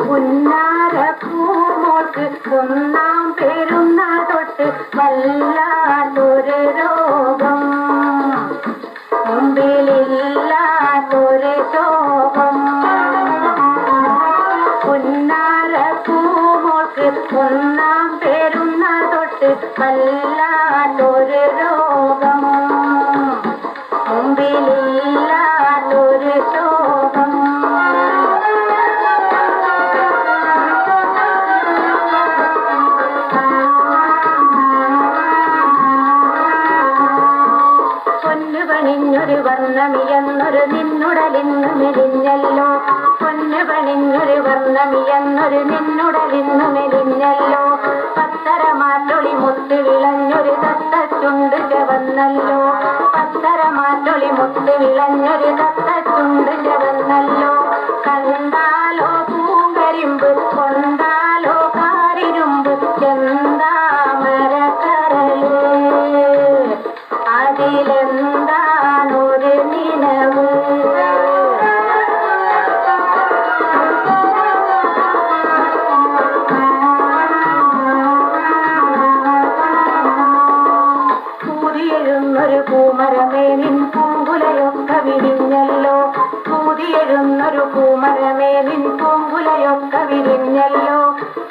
பொன்னார பூ மோட்டு பொன்னாம் பெருநா தொட்டு வல்லா ഒന്നാം പെരുന്ന തൊട്ട് വല്ലാത്തൊരു രോഗമോ? മുമ്പിലില്ലാത്തൊരു ശോകം പൊന്നു പണിഞ്ഞൊരു വർണമിയെന്നൊരു നിന്നുടലിന്നു മെലിഞ്ഞല്ലോ. പൊന്നു വർണമിയെന്നൊരു നിന്നുടലിന്നു മെലിഞ്ഞല്ലോ. പത്തര മാറ്റൊളി മുത്ത് വിളഞ്ഞൊരു തത്തച്ചുണ്ട് ചവന്നല്ലോ പത്തര മാറ്റൊളി മുത്ത് വിളഞ്ഞൊരു തത്തച്ചുണ്ട് ചവന്നല്ലോ കണ്ടാലോ പൂങ്കരിമ്പ് കൊണ്ടാലോ പൂമരമേലിൻ പൂങ്കുലയൊക്കെ വിരിഞ്ഞല്ലോ പൂതിയെഴുന്നൊരു പൂമരമേലിൻ പൂങ്കുലയൊക്കെ വിരിഞ്ഞല്ലോ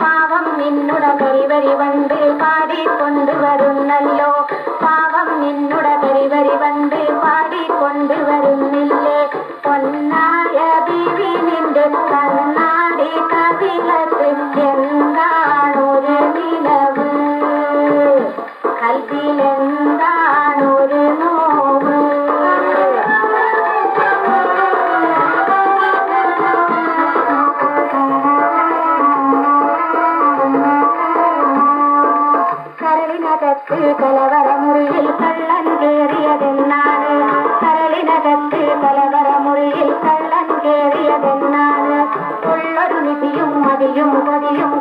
പാവം നിന്നുട കരിവരി വണ്ട് പാടിക്കൊണ്ട് വരുന്നല്ലോ. പാവം നിന്നുട കരിവരി വണ്ട് പാടിക്കൊണ്ട് വരുന്നില്ലേ. പൊന്നായ ദേവി നിന്റെ കണ്ണാടി കവിളത്തിൽ ഒരു നിലവ്. കൽവിലെന്താ கலவரமுறிக்கு கலவரமுறியில் கள்ளன் கேறியதென்னானே கரளினகத்து கலவரமுறியில் கள்ளன் கேறியதென்னானே உள்ளொரு நிதியும் மதியும் கொதியும்